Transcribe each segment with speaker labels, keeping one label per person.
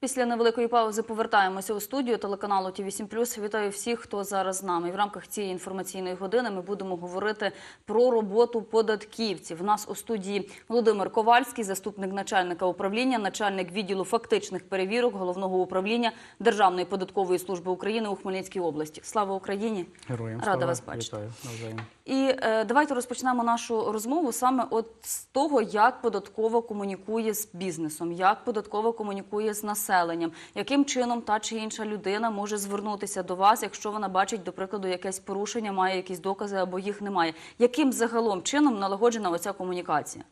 Speaker 1: Після невеликої паузи повертаємося у студію телеканалу ТІВІ 7 Вітаю всіх, хто зараз з нами. І в рамках цієї інформаційної години ми будемо говорити про роботу податківців. У нас у студії Володимир Ковальський, заступник начальника управління, начальник відділу фактичних перевірок головного управління Державної податкової служби України у Хмельницькій області. Слава Україні!
Speaker 2: Героям
Speaker 1: Рада
Speaker 2: слава.
Speaker 1: вас бачити.
Speaker 2: Вітаю.
Speaker 1: І е, давайте розпочнемо нашу розмову саме з того, як податкова комунікує з бізнесом, як податкова комунікує з населенням, яким чином та чи інша людина може звернутися до вас, якщо вона бачить, до прикладу, якесь порушення, має якісь докази або їх немає. Яким загалом чином налагоджена оця комунікація?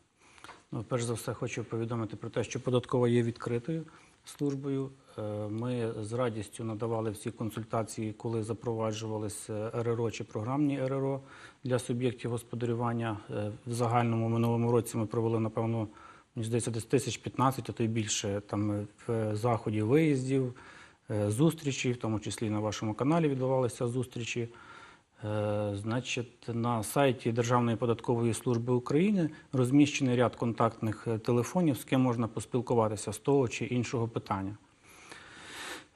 Speaker 2: Ну, перш за все, хочу повідомити про те, що податкова є відкритою службою. Е, Ми з радістю надавали всі консультації, коли запроваджувалися РРО чи програмні РРО для суб'єктів господарювання. Е, В загальному минулому році ми провели, напевно, здається, десь тисяч 15, а то й більше там е, в заходів виїздів, зустрічей, в тому числі на вашому каналі відбувалися зустрічі. Е, Значить, на сайті Державної податкової служби України розміщений ряд контактних е, телефонів, з ким можна поспілкуватися з того чи іншого питання.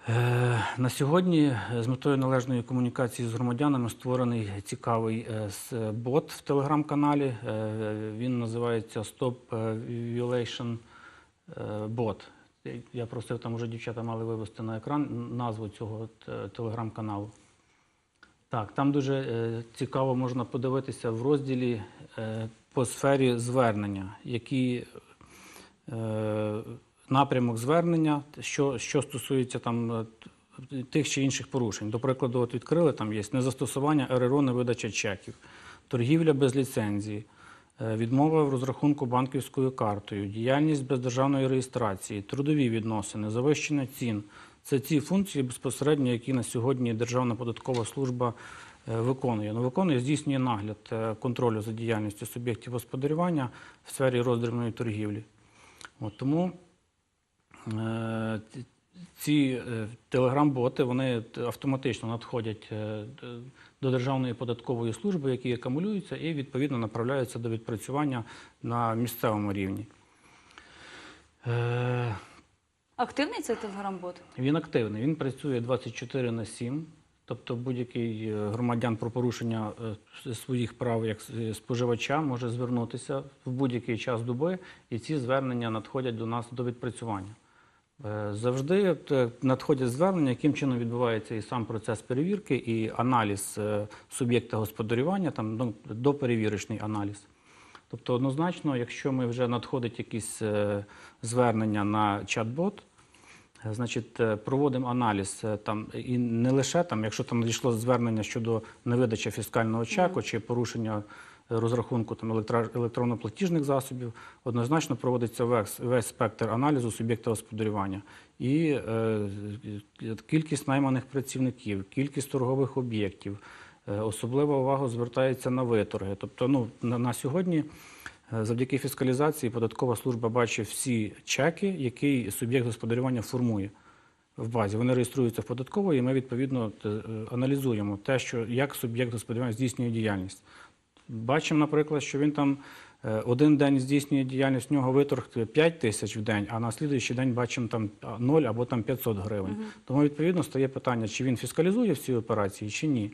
Speaker 2: Е, На сьогодні з метою належної комунікації з громадянами створений цікавий бот в телеграм-каналі. Він називається Stop Violation Bot. Я просив, там вже дівчата мали вивести на екран назву цього телеграм-каналу. Так, там дуже е, цікаво можна подивитися в розділі е, по сфері звернення, які е, напрямок звернення, що, що стосується там е, тих чи інших порушень. До прикладу, от відкрили там є незастосування РРО на видача чеків, торгівля без ліцензії, е, відмова в розрахунку банківською картою, діяльність без державної реєстрації, трудові відносини, завищення цін. Це ці функції безпосередньо, які на сьогодні Державна податкова служба е, виконує. Ну, виконує, здійснює нагляд е, контролю за діяльністю суб'єктів господарювання в сфері роздрібної торгівлі. От, тому е, ці- е, телеграм-боти вони автоматично надходять до Державної податкової служби, які акумулюються і відповідно направляються до відпрацювання на місцевому рівні. Е,
Speaker 1: Активний цей телеграм-бот?
Speaker 2: він активний, він працює 24 на 7. Тобто будь-який е, громадян про порушення е, своїх прав як споживача може звернутися в будь-який час доби, і ці звернення надходять до нас до відпрацювання. Е, Завжди е, надходять звернення, яким чином відбувається і сам процес перевірки, і аналіз е, суб'єкта господарювання, там ну, доперевірочний аналіз. Тобто, однозначно, якщо ми вже надходить якісь е, звернення на чат-бот, Е, Значить, е, проводимо аналіз е, там і не лише там, якщо там надійшло звернення щодо невидачі фіскального чеку чи порушення е, розрахунку там електро- електронно-платіжних засобів, однозначно проводиться весь, весь спектр аналізу суб'єкта господарювання. І е, кількість найманих працівників, кількість торгових об'єктів, е, особлива увага звертається на виторги. Тобто, ну на, на сьогодні. Е, Завдяки фіскалізації податкова служба бачить всі чеки, які суб'єкт господарювання формує в базі. Вони реєструються в податкової, і ми відповідно е, аналізуємо те, що як суб'єкт господарювання здійснює діяльність. Бачимо, наприклад, що він там е, один день здійснює діяльність, в нього виторг 5 тисяч в день, а на слідуючий день бачимо там 0 або там 500 гривень. Тому відповідно стає питання, чи він фіскалізує всі операції, чи ні.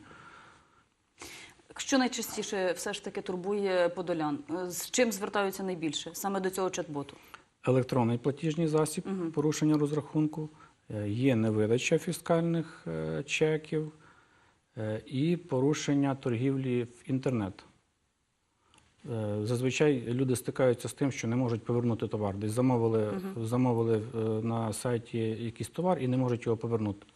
Speaker 1: Що найчастіше все ж таки турбує подолян? Е, З чим звертаються найбільше саме до цього чат-боту?
Speaker 2: електронний платіжний засіб порушення розрахунку, е, є невидача фіскальних е, чеків і порушення торгівлі в інтернет. Зазвичай люди стикаються з тим, що не можуть повернути товар. Десь замовили, замовили е, на сайті якийсь товар і не можуть його повернути.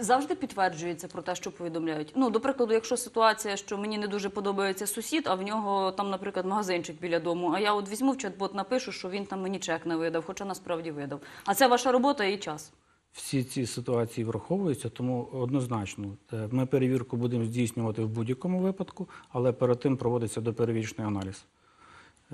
Speaker 1: Завжди підтверджується про те, що повідомляють. Ну, до прикладу, якщо ситуація, що мені не дуже подобається сусід, а в нього там, наприклад, магазинчик біля дому, а я от візьму в чат-бот, напишу, що він там мені чек не видав, хоча насправді видав. А це ваша робота і час.
Speaker 2: Всі ці ситуації враховуються, тому однозначно е, ми перевірку будемо здійснювати в будь-якому випадку, але перед тим проводиться доперевірочний аналіз.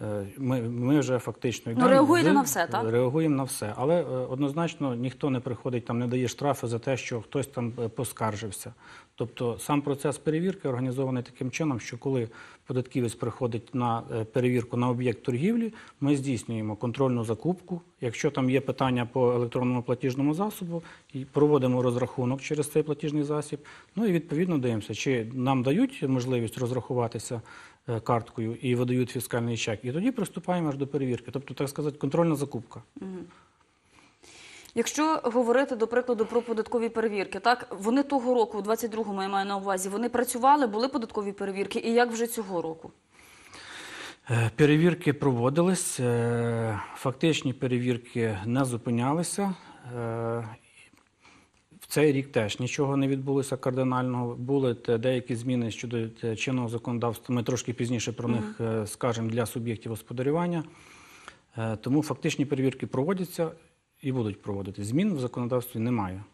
Speaker 2: Е, Ми, ми вже фактично
Speaker 1: Ну, реагуєте
Speaker 2: з-
Speaker 1: на все, так?
Speaker 2: Реагуємо на все. Але е, однозначно ніхто не приходить, там не дає штрафи за те, що хтось там е, поскаржився. Тобто сам процес перевірки організований таким чином, що коли податківець приходить на перевірку на об'єкт торгівлі, ми здійснюємо контрольну закупку. Якщо там є питання по електронному платіжному засобу, і проводимо розрахунок через цей платіжний засіб. Ну і відповідно дивимося, чи нам дають можливість розрахуватися карткою і видають фіскальний чек. І тоді приступаємо аж до перевірки. Тобто, так сказати, контрольна закупка.
Speaker 1: Якщо говорити до прикладу про податкові перевірки, так вони того року, у 22-му я маю на увазі, вони працювали, були податкові перевірки, і як вже цього року?
Speaker 2: Е, Перевірки проводились, е, фактичні перевірки не зупинялися. Цей рік теж нічого не відбулося кардинального. Були деякі зміни щодо е, чинного законодавства. Ми трошки пізніше про них е, скажемо для суб'єктів господарювання. Е, Тому фактичні перевірки проводяться і будуть проводити. Змін в законодавстві немає.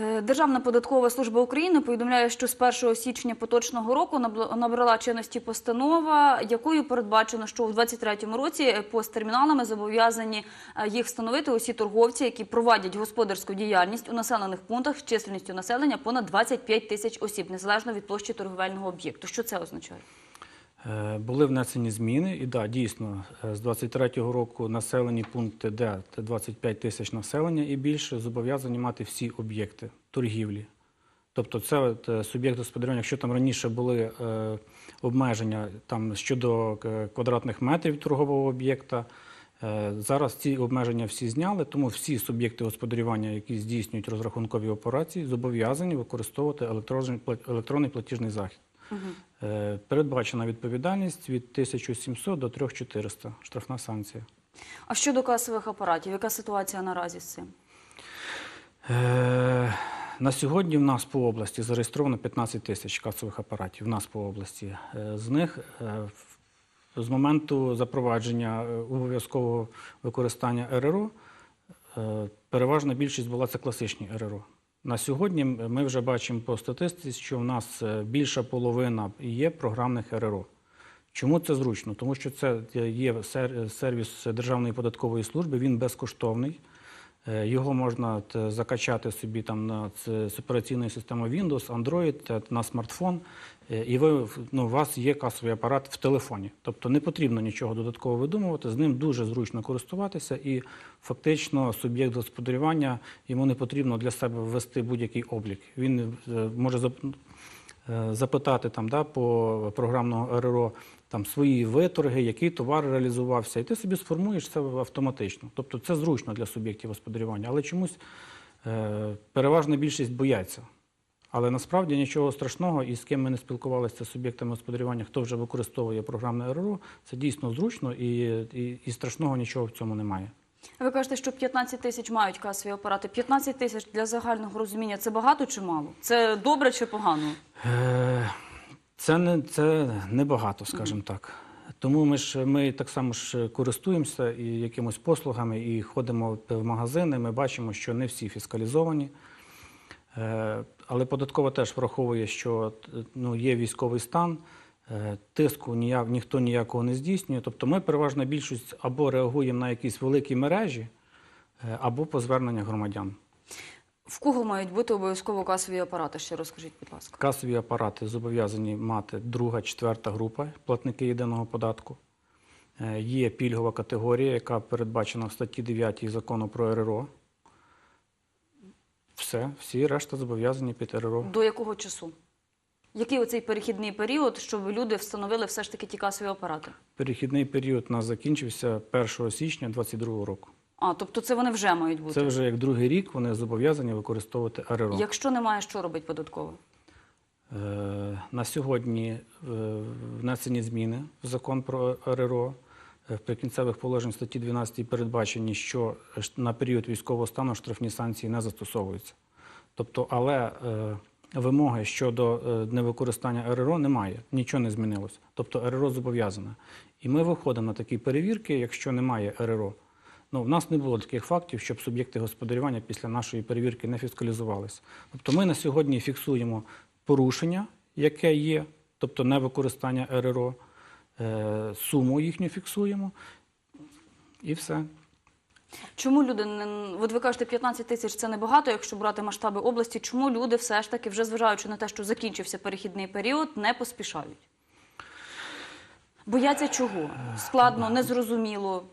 Speaker 1: Е, Державна податкова служба України повідомляє, що з 1 січня поточного року набрала чинності постанова, якою передбачено, що у 2023 році е, посттерміналами зобов'язані е, їх встановити усі торговці, які проводять господарську діяльність у населених пунктах з численністю населення понад 25 тисяч осіб, незалежно від площі торговельного об'єкту. Що це означає?
Speaker 2: Е, Були внесені зміни, і да, дійсно, е, з 23-го року населені пункти, де 25 тисяч населення і більше, зобов'язані мати всі об'єкти торгівлі. Тобто, це от, е, суб'єкт господарювання, якщо там раніше були обмеження щодо квадратних метрів торгового об'єкта, зараз ці обмеження всі зняли, тому всі суб'єкти господарювання, які здійснюють розрахункові операції, зобов'язані використовувати електронний платіжний захід. Передбачена відповідальність від 1700 до 3400 штрафна санкція.
Speaker 1: А щодо касових апаратів, яка ситуація наразі з цим?
Speaker 2: Е, На сьогодні в нас по області зареєстровано 15 тисяч касових апаратів. В нас по області. Е, З них е, з моменту запровадження е, обов'язкового використання РРО е, переважна більшість була це класичні РРО. На сьогодні ми вже бачимо по статистиці, що в нас е, більша половина є програмних РРО. Чому це зручно? Тому що це є сервіс Державної податкової служби, він безкоштовний. Е, Його можна закачати собі там на з операційної системи Windows, Android, та на смартфон, е, і ви, ну, у вас є касовий апарат в телефоні. Тобто не потрібно нічого додатково видумувати, з ним дуже зручно користуватися, і фактично суб'єкт господарювання йому не потрібно для себе ввести будь-який облік. Він е, може е, запитати там, да, по програмного РРО там, свої виторги, який товар реалізувався, і ти собі сформуєш це автоматично. Тобто це зручно для суб'єктів господарювання, але чомусь е, переважна більшість бояться. Але насправді нічого страшного, і з ким ми не спілкувалися з суб'єктами господарювання, хто вже використовує програмне РРО, це дійсно зручно і, і, і страшного нічого в цьому немає.
Speaker 1: Ви кажете, що 15 тисяч мають касові апарати. 15 тисяч для загального розуміння це багато чи мало? Це добре чи погано?
Speaker 2: Е, Це не це небагато, скажімо так. Тому ми ж ми так само ж користуємося і якимось послугами, і ходимо в магазини. Ми бачимо, що не всі фіскалізовані. Е, Але податкова теж враховує, що ну, є військовий стан, е, тиску ніяк, ніхто ніякого не здійснює. Тобто ми переважна більшість або реагуємо на якісь великі мережі, е, або по зверненнях громадян.
Speaker 1: В кого мають бути обов'язково касові апарати? Ще розкажіть, будь ласка.
Speaker 2: Касові апарати зобов'язані мати друга, четверта група платники єдиного податку. Е, Є пільгова категорія, яка передбачена в статті 9 закону про РРО. Все, всі решта зобов'язані під РРО.
Speaker 1: До якого часу? Який оцей перехідний період, щоб люди встановили все ж таки ті касові апарати?
Speaker 2: Перехідний період у нас закінчився 1 січня 2022 року.
Speaker 1: А, тобто це вони вже мають бути.
Speaker 2: Це вже як другий рік вони зобов'язані використовувати РРО.
Speaker 1: Якщо немає, що робить податково?
Speaker 2: Е, На сьогодні е, внесені зміни в закон про РРО. Е, В прикінцевих положень статті 12 передбачені, що на період військового стану штрафні санкції не застосовуються. Тобто, але е, вимоги щодо невикористання РРО немає, нічого не змінилось. Тобто РРО зобов'язане. І ми виходимо на такі перевірки, якщо немає РРО. Ну, в нас не було таких фактів, щоб суб'єкти господарювання після нашої перевірки не фіскалізувалися. Тобто ми на сьогодні фіксуємо порушення, яке є, тобто невикористання РРО. е, суму їхню фіксуємо і все.
Speaker 1: Чому люди не от ви кажете, 15 тисяч це небагато, якщо брати масштаби області. Чому люди все ж таки, вже зважаючи на те, що закінчився перехідний період, не поспішають? Бояться чого? Складно, незрозуміло.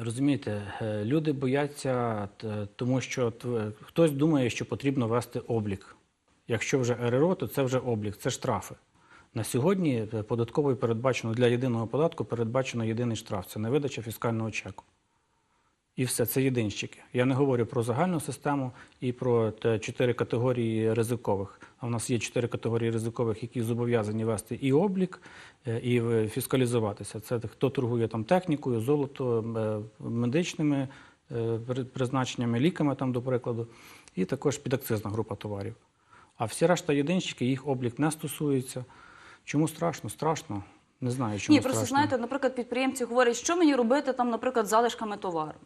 Speaker 2: Розумієте, е, люди бояться, тому що хтось думає, що потрібно вести облік. Якщо вже РРО, то це вже облік, це штрафи. На сьогодні е, податковою передбачено для єдиного податку передбачено єдиний штраф це невидача фіскального чеку. І все, це єдинщики. Я не говорю про загальну систему і про те, чотири категорії ризикових. А в нас є чотири категорії ризикових, які зобов'язані вести і облік, е, і фіскалізуватися. Це хто торгує там технікою, золото, е, медичними е, призначеннями, ліками, там, до прикладу, і також підакцизна група товарів. А всі решта єдинщики, їх облік не стосується. Чому страшно? Страшно. Не знаю, чому
Speaker 1: Ні, просто
Speaker 2: страшно.
Speaker 1: знаєте, наприклад, підприємці говорять, що мені робити там, наприклад, залишками товару.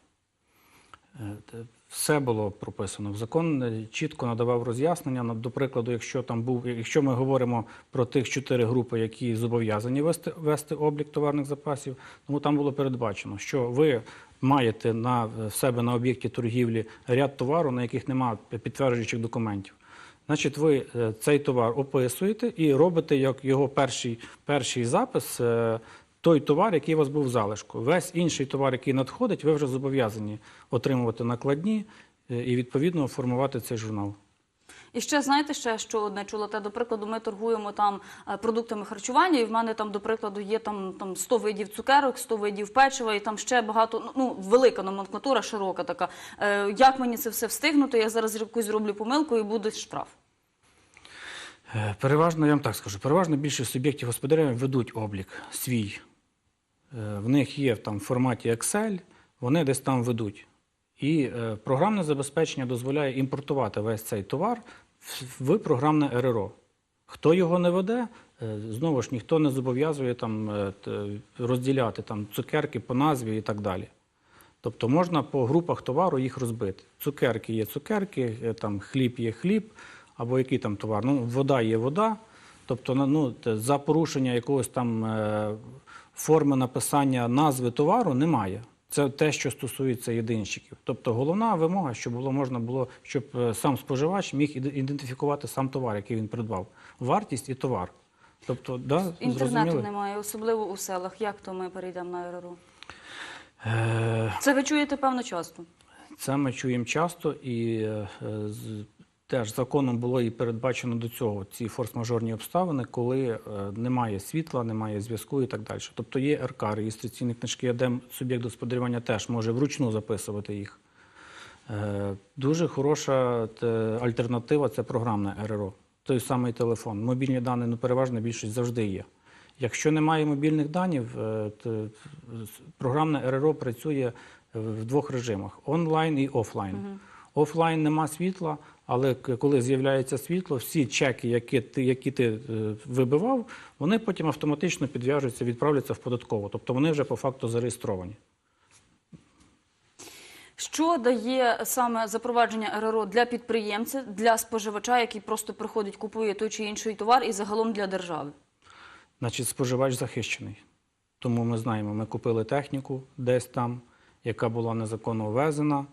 Speaker 2: Е, Все було прописано. Закон е, чітко надавав роз'яснення. До прикладу, якщо там був, якщо ми говоримо про тих чотири групи, які зобов'язані вести, вести облік товарних запасів, тому там було передбачено, що ви маєте на в себе на об'єкті торгівлі ряд товару, на яких немає підтверджуючих документів. Значить, ви е, цей товар описуєте і робите як його перший, перший запис. Той товар, який у вас був в залишку. Весь інший товар, який надходить, ви вже зобов'язані отримувати накладні е, і відповідно формувати цей журнал.
Speaker 1: І ще знаєте, ще що одне чула те, до прикладу, ми торгуємо там е, продуктами харчування, і в мене там, до прикладу, є там, там 100 видів цукерок, 100 видів печива, і там ще багато, ну, ну велика номенклатура, широка така. Е, як мені це все встигнути? Я зараз якусь зроблю помилку і буде штраф.
Speaker 2: Е, Переважно, я вам так скажу, переважно більшість суб'єктів господарювання ведуть облік свій. Е, В них є там в форматі Excel, вони десь там ведуть. І е, програмне забезпечення дозволяє імпортувати весь цей товар в- програмне РРО. Хто його не веде, е, знову ж ніхто не зобов'язує там розділяти там цукерки по назві і так далі. Тобто можна по групах товару їх розбити. Цукерки є цукерки, там хліб є хліб, або який там товар. Ну, вода є вода. Тобто, ну, за порушення якогось там форми написання назви товару немає. Це те, що стосується єдинщиків. Тобто головна вимога, щоб було можна було, щоб е, сам споживач міг ідентифікувати сам товар, який він придбав, вартість і товар. Тобто, да,
Speaker 1: Інтернету
Speaker 2: зрозуміли?
Speaker 1: немає, особливо у селах. Як то ми перейдемо на РРО?
Speaker 2: Е,
Speaker 1: Це ви чуєте певно часто.
Speaker 2: Це ми чуємо часто, і е, з- теж законом було і передбачено до цього ці форс-мажорні обставини, коли е, немає світла, немає зв'язку і так далі. Тобто є РК, реєстраційні книжки, де суб'єкт господарювання теж може вручну записувати їх. Е, Дуже хороша альтернатива це програмне РРО, той самий телефон. Мобільні дані ну, переважна більшість завжди є. Якщо немає мобільних даних, е, програмне РРО працює в двох режимах: онлайн і офлайн. Офлайн нема світла, але коли з'являється світло, всі чеки, які ти, які ти е, вибивав, вони потім автоматично підв'яжуться, відправляться в податкову. Тобто вони вже по факту зареєстровані.
Speaker 1: Що дає саме запровадження РРО для підприємця, для споживача, який просто приходить, купує той чи інший товар, і загалом для держави?
Speaker 2: Значить, споживач захищений. Тому ми знаємо, ми купили техніку десь там, яка була незаконно ввезена,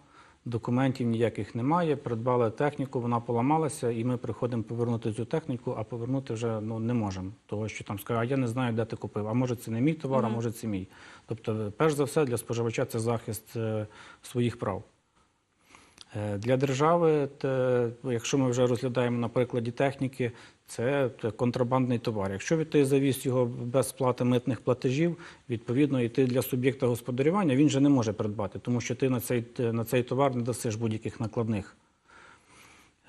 Speaker 2: документів ніяких немає, придбали техніку, вона поламалася, і ми приходимо повернути цю техніку, а повернути вже ну, не можемо. Того, що там скажуть, а я не знаю, де ти купив. А може це не мій товар, а може це мій. Тобто, перш за все, для споживача це захист е, своїх прав. Е, Для держави, ну, якщо ми вже розглядаємо на прикладі техніки, це контрабандний товар. Якщо ти завіз його без сплати митних платежів, відповідно, і ти для суб'єкта господарювання він же не може придбати, тому що ти на цей, на цей товар не дасиш будь-яких накладних.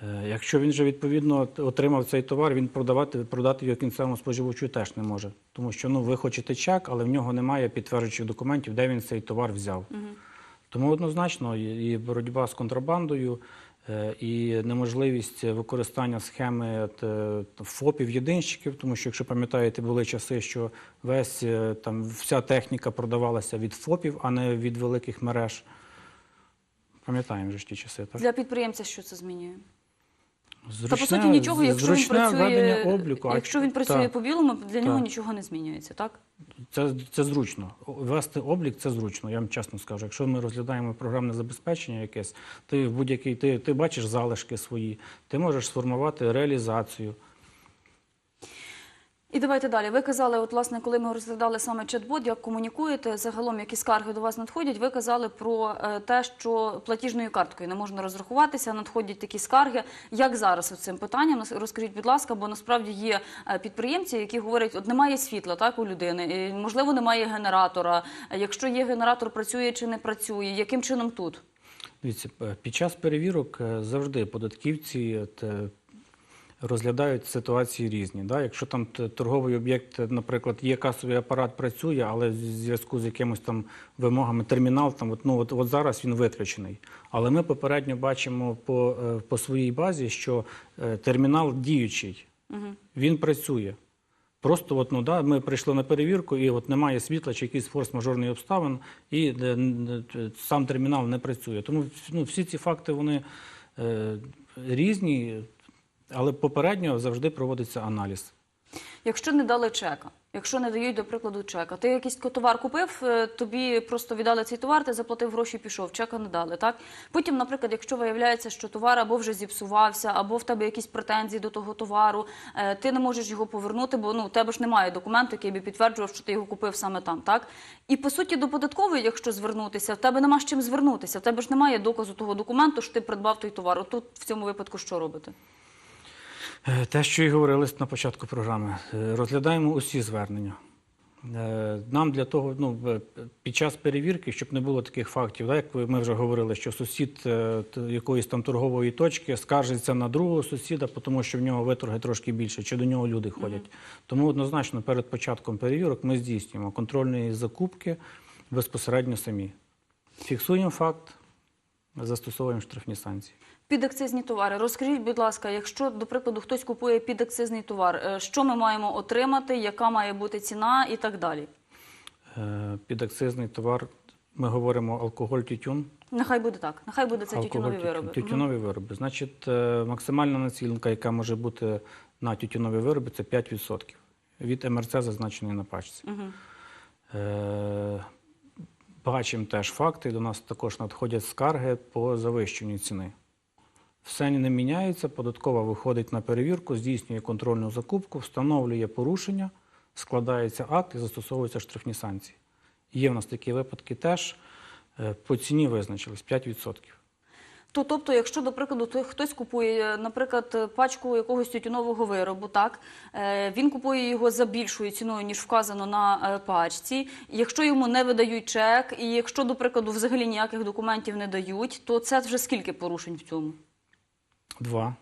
Speaker 2: Е, Якщо він же відповідно отримав цей товар, він продавати, продати його кінцевому споживачу теж не може. Тому що ну, ви хочете чек, але в нього немає підтверджуючих документів, де він цей товар взяв. Тому однозначно і боротьба з контрабандою, е, і неможливість використання схеми е, ФОПів, єдинщиків, тому що, якщо пам'ятаєте, були часи, що весь е, там вся техніка продавалася від ФОПів, а не від великих мереж. Пам'ятаємо ж ті часи, так?
Speaker 1: Для підприємця що це змінює? Та по суті нічого, якщо він працює,
Speaker 2: обліку. а-
Speaker 1: якщо він працює
Speaker 2: та,
Speaker 1: по білому, для нього нічого не змінюється, так?
Speaker 2: Це, це зручно. Вести облік це зручно, я вам чесно скажу. Якщо ми розглядаємо програмне забезпечення якесь, ти в будь-який ти, ти бачиш залишки свої, ти можеш сформувати реалізацію.
Speaker 1: І давайте далі. Ви казали, от власне, коли ми розглядали саме чат-бот, як комунікуєте, загалом які скарги до вас надходять, ви казали про е, те, що платіжною карткою не можна розрахуватися, надходять такі скарги. Як зараз з цим питанням? Розкажіть, будь ласка, бо насправді є е, підприємці, які говорять, от немає світла так у людини, і, можливо, немає генератора. Якщо є генератор, працює чи не працює, яким чином тут?
Speaker 2: Дивіться, е, під час перевірок завжди податківці розглядають ситуації різні. Да? Якщо там торговий об'єкт, наприклад, є касовий апарат, працює, але в зв'язку з якимось там вимогами термінал, там от, ну от, от зараз він виключений. Але ми попередньо бачимо по, е, по своїй базі, що е, термінал діючий, він працює. Просто от, ну, да, ми прийшли на перевірку, і от немає світла чи якийсь форс-мажорний обставин, і е, н- е, сам термінал не працює. Тому ну, всі ці факти вони е, різні, але попередньо завжди проводиться аналіз.
Speaker 1: Якщо не дали чека, якщо не дають, до прикладу, чека, ти якийсь товар купив, е, тобі просто віддали цей товар, ти заплатив гроші, пішов, чека не дали. Так потім, наприклад, якщо виявляється, що товар або вже зіпсувався, або в тебе якісь претензії до того товару, е, ти не можеш його повернути, бо ну у тебе ж немає документу, який би підтверджував, що ти його купив саме там. Так і по суті до податкової, якщо звернутися, в тебе нема з чим звернутися. В тебе ж немає доказу того документу, що ти придбав той товар. От тут в цьому випадку що робити?
Speaker 2: Е, Те, що і говорили на початку програми, е, розглядаємо усі звернення. Е, Нам для того, ну, під час перевірки, щоб не було таких фактів, да, як ми вже говорили, що сусід якоїсь там торгової точки скаржиться на другого сусіда, тому що в нього виторги трошки більше, чи до нього люди ходять. Тому однозначно перед початком перевірок ми здійснюємо контрольні закупки безпосередньо самі. Фіксуємо факт, застосовуємо штрафні санкції.
Speaker 1: Підакцизні товари. Розкажіть, будь ласка, якщо, до прикладу, хтось купує підакцизний товар, е, що ми маємо отримати, яка має бути ціна і так далі?
Speaker 2: Е, Підакцизний товар, ми говоримо алкоголь, тютюн.
Speaker 1: Нехай буде так. Нехай буде це
Speaker 2: Алкоголь,
Speaker 1: тютюнові
Speaker 2: тютюн.
Speaker 1: вироби.
Speaker 2: Тютюнові вироби. Значить, е, максимальна націнка, яка може бути на тютюнові вироби, це 5% від МРЦ, зазначеної на пачці. Е, Бачимо теж факти. До нас також надходять скарги по завищенню ціни. Все не міняється, податкова виходить на перевірку, здійснює контрольну закупку, встановлює порушення, складається акт і застосовуються штрафні санкції. Є в нас такі випадки теж. Е, По ціні визначились 5%.
Speaker 1: То, тобто, якщо, до прикладу, хтось купує, наприклад, пачку якогось тютюнового виробу, е, він купує його за більшою ціною, ніж вказано на е, пачці. Якщо йому не видають чек, і якщо, до прикладу, взагалі ніяких документів не дають, то це вже скільки порушень в цьому?
Speaker 2: Два.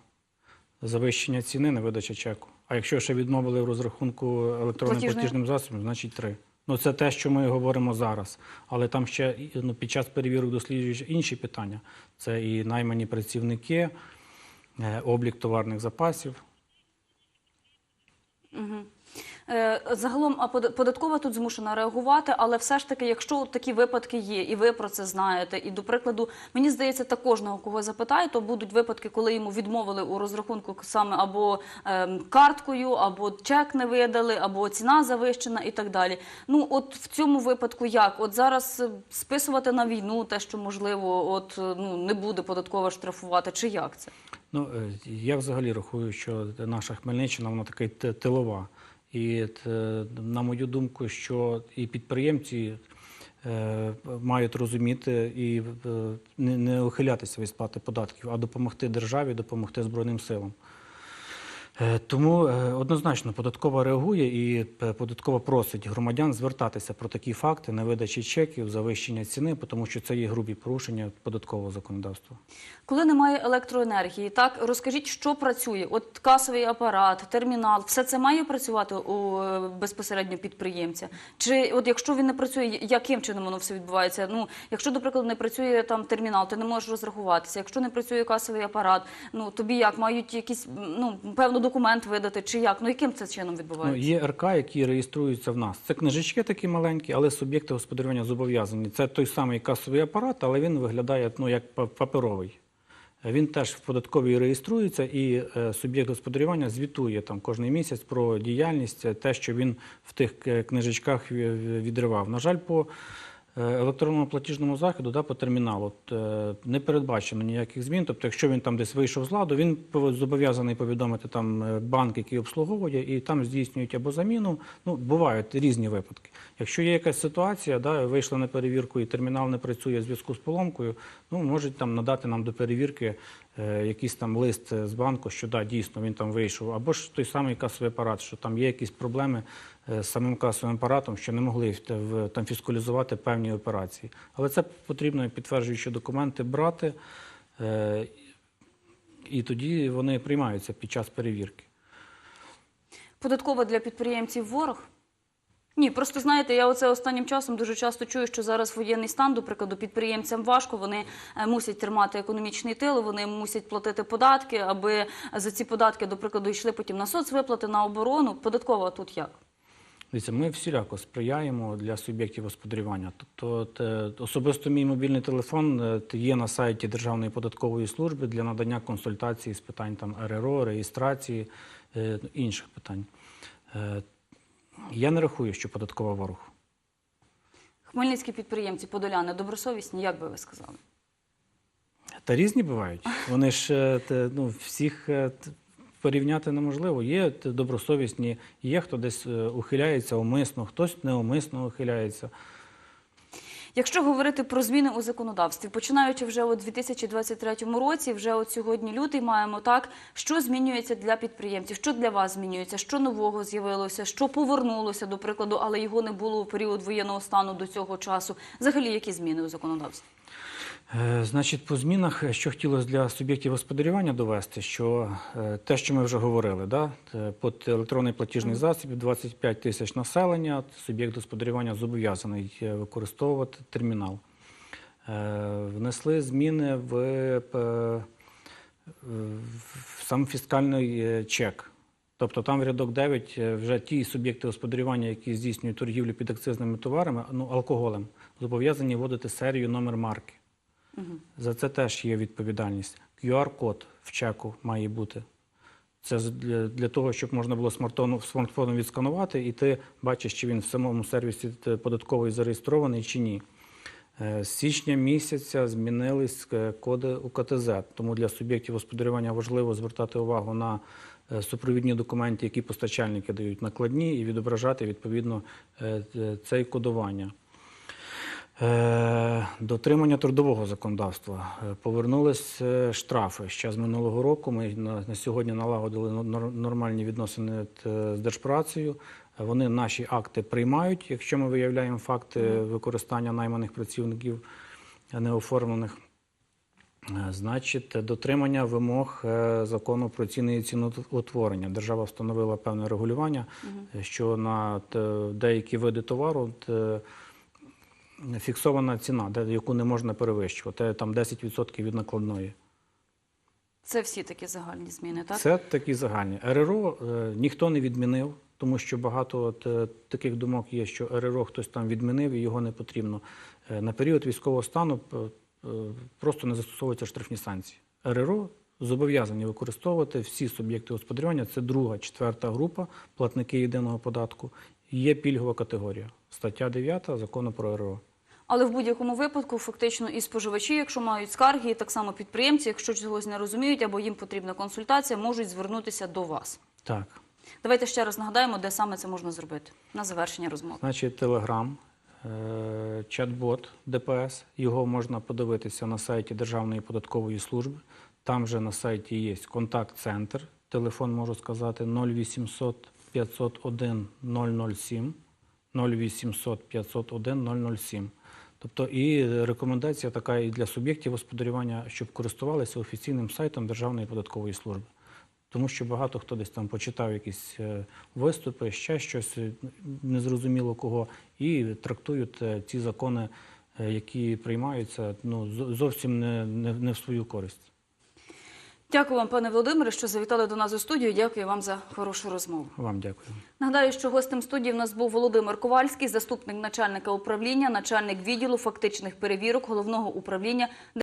Speaker 2: Завищення ціни на видача чеку. А якщо ще відмовили в розрахунку електронним
Speaker 1: Платіжним.
Speaker 2: платіжним засобом, значить три. Ну це те, що ми говоримо зараз. Але там ще ну, під час перевірок досліджують інші питання. Це і наймані працівники, е, облік товарних запасів.
Speaker 1: Е, Загалом, а податкова тут змушена реагувати, але все ж таки, якщо такі випадки є, і ви про це знаєте, і до прикладу, мені здається, та кожного, кого запитаю, то будуть випадки, коли йому відмовили у розрахунку саме або ем, карткою, або чек не видали, або ціна завищена і так далі. Ну, от в цьому випадку як? От зараз е, списувати на війну те, що можливо, от е, ну не буде податкова штрафувати, чи як це?
Speaker 2: Ну, е, я взагалі рахую, що наша Хмельниччина вона така тилова. І е, на мою думку, що і підприємці е, мають розуміти і е, не, ухилятися від сплати податків, а допомогти державі, допомогти Збройним силам. Е, Тому е, однозначно податкова реагує і е, податкова просить громадян звертатися про такі факти невидачі чеків, завищення ціни, тому що це є грубі порушення податкового законодавства.
Speaker 1: Коли немає електроенергії, так розкажіть, що працює? От касовий апарат, термінал, все це має працювати у безпосередньо підприємця? Чи от якщо він не працює, яким чином воно все відбувається? Ну, якщо, до прикладу, не працює там термінал, ти не можеш розрахуватися. Якщо не працює касовий апарат, ну тобі як мають якийсь ну певно документ видати, чи як? Ну яким це чином
Speaker 2: Ну,
Speaker 1: відбувається?
Speaker 2: є РК, які реєструються в нас. Це книжечки такі маленькі, але суб'єкти господарювання зобов'язані. Це той самий касовий апарат, але він виглядає ну, як па- паперовий. Він теж в податковій реєструється, і е, суб'єкт господарювання звітує там кожен місяць про діяльність, е, те, що він в тих е, книжечках відривав. На жаль, по електронному платіжному заходу, да, по терміналу, е, не передбачено ніяких змін. Тобто, якщо він там десь вийшов з ладу, він зобов'язаний повідомити там е, банк, який обслуговує, і там здійснюють або заміну. Ну, бувають різні випадки. Якщо є якась ситуація, да, вийшла на перевірку і термінал не працює в зв'язку з поломкою, ну можуть там надати нам до перевірки е, якийсь там лист е, з банку, що да, дійсно він там вийшов, або ж той самий касовий апарат, що там є якісь проблеми е, з самим касовим апаратом, що не могли там фіскалізувати певні операції. Але це потрібно підтверджуючи документи брати, е, і тоді вони приймаються під час перевірки.
Speaker 1: Податкова для підприємців ворог? Ні, просто знаєте, я оце останнім часом дуже часто чую, що зараз воєнний стан, до прикладу, підприємцям важко. Вони е, мусять тримати економічний тил, вони мусять платити податки, аби за ці податки, до прикладу, йшли потім на соцвиплати, на оборону. Податкова тут як?
Speaker 2: Дивіться, ми всіляко сприяємо для суб'єктів господарювання. Тобто, е, особисто мій мобільний телефон е, є на сайті Державної податкової служби для надання консультацій з питань там РРО, реєстрації, е, інших питань. Я не рахую, що податкова ворог.
Speaker 1: Хмельницькі підприємці, подоляни, добросовісні, як би ви сказали?
Speaker 2: Та різні бувають. Вони ж ну, всіх порівняти неможливо. Є добросовісні, є хто десь е, ухиляється умисно, хтось неумисно ухиляється.
Speaker 1: Якщо говорити про зміни у законодавстві, починаючи вже у 2023 році, вже от сьогодні лютий маємо так, що змінюється для підприємців, що для вас змінюється, що нового з'явилося, що повернулося до прикладу, але його не було у період воєнного стану до цього часу. Взагалі, які зміни у законодавстві?
Speaker 2: Е, Значить, по змінах, е, що хотілося для суб'єктів господарювання довести, що е, те, що ми вже говорили, да, під електронний платіжний засіб 25 тисяч населення, суб'єкт господарювання зобов'язаний використовувати термінал. Е, Внесли зміни в, в сам фіскальний е, чек. Тобто там в рядок 9 е, вже ті суб'єкти господарювання, які здійснюють торгівлю під акцизними товарами, ну алкоголем, зобов'язані вводити серію номер марки. За це теж є відповідальність. QR-код в чеку має бути. Це для, для того, щоб можна було смартфоном, смартфоном відсканувати, і ти бачиш, чи він в самому сервісі податковий зареєстрований чи ні. Е, З січня місяця змінились е, коди УКТЗ, тому для суб'єктів господарювання важливо звертати увагу на е, супровідні документи, які постачальники дають накладні, і відображати відповідно це кодування. Дотримання трудового законодавства. Повернулись штрафи. Ще з минулого року ми на, сьогодні налагодили нормальні відносини з держпрацею. Вони наші акти приймають, якщо ми виявляємо факти використання найманих працівників неоформлених. Е, Значить, дотримання вимог е, закону про ціни і ціноутворення. Держава встановила певне регулювання, е, що на деякі види товару фіксована ціна, яку не можна перевищувати, там 10% від накладної.
Speaker 1: Це всі такі загальні зміни, так?
Speaker 2: Це такі загальні. РРО ніхто не відмінив, тому що багато от, е, таких думок є, що РРО хтось там відмінив і його не потрібно. Е, на період військового стану е, просто не застосовуються штрафні санкції. РРО зобов'язані використовувати всі суб'єкти господарювання. Це друга, четверта група, платники єдиного податку. Є пільгова категорія. Стаття 9 закону про РРО.
Speaker 1: Але в будь-якому випадку, фактично, і споживачі, якщо мають скарги, і так само підприємці, якщо чогось не розуміють або їм потрібна консультація, можуть звернутися до вас.
Speaker 2: Так.
Speaker 1: Давайте ще раз нагадаємо, де саме це можна зробити на завершення розмови.
Speaker 2: Значить, Телеграм, чат-бот ДПС. Його можна подивитися на сайті Державної податкової служби. Там же на сайті є контакт-центр. Телефон можу сказати 0800 501 007. 0800 501 007. Тобто і рекомендація така і для суб'єктів господарювання, щоб користувалися офіційним сайтом Державної податкової служби. Тому що багато хто десь там почитав якісь е, виступи, ще щось е, незрозуміло кого, і трактують ці закони, е, які приймаються, ну зовсім не, не, не в свою користь.
Speaker 1: Дякую вам, пане Володимире, що завітали до нас у студію. Дякую вам за хорошу розмову.
Speaker 2: Вам дякую.
Speaker 1: Нагадаю, що гостем студії в нас був Володимир Ковальський, заступник начальника управління, начальник відділу фактичних перевірок головного управління